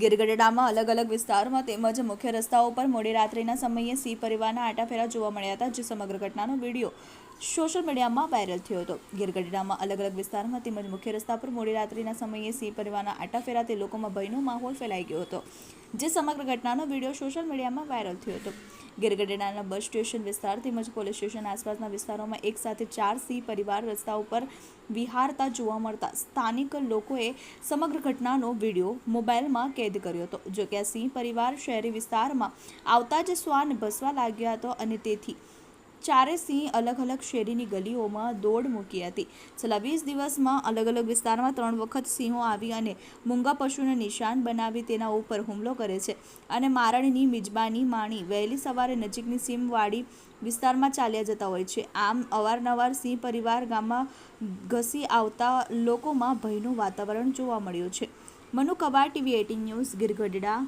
ગીરગઢડામાં અલગ અલગ વિસ્તારોમાં તેમજ મુખ્ય રસ્તાઓ પર મોડી રાત્રિના સમયે સિંહ પરિવારના આટાફેરા જોવા મળ્યા હતા, જે સમગ્ર ઘટનાનો વીડિયો સોશિયલ મીડિયામાં વાયરલ થયો હતો. ગીરગઢડામાં અલગ અલગ વિસ્તારમાં તેમજ મુખ્ય રસ્તા પર મોડી રાત્રિના સમયે સિંહ પરિવારના આટાફેરાથી લોકોમાં ભયનો માહોલ ફેલાઈ ગયો હતો. જે સમગ્ર ઘટનાનો વીડિયો સોશિયલ મીડિયામાં વાયરલ થયો હતો. ગીરગઢડાના બસ સ્ટેશન વિસ્તાર તેમજ પોલીસ સ્ટેશન આસપાસના વિસ્તારોમાં એક સાથે ચાર સિંહ પરિવાર રસ્તા ઉપર વિહારતા જોવા મળતા સ્થાનિક લોકોએ સમગ્ર ઘટનાનો વીડિયો મોબાઈલમાં કેદ કર્યો હતો. જો કે આ સિંહ પરિવાર શહેરી વિસ્તારમાં આવતા જ શ્વાન ભસવા લાગ્યો હતો અને તેથી ચારે સિંહ અલગ અલગ શેરીની ગલીઓમાં દોડ મૂકી હતી. છેલ્લા વીસ દિવસમાં અલગ અલગ વિસ્તારમાં ત્રણ વખત સિંહો આવી અને મૂંગા પશુને નિશાન બનાવી તેના ઉપર હુમલો કરે છે. અને મારણની, મિજબાની માણી વહેલી સવારે નજીકની સીમવાડી વિસ્તારમાં ચાલ્યા જતા હોય છે. આમ અવારનવાર સિંહ પરિવાર ગામમાં ઘસી આવતા લોકોમાં ભયનું વાતાવરણ જોવા મળ્યું છે. Manu Kabar, TV eighteen news Girgadhada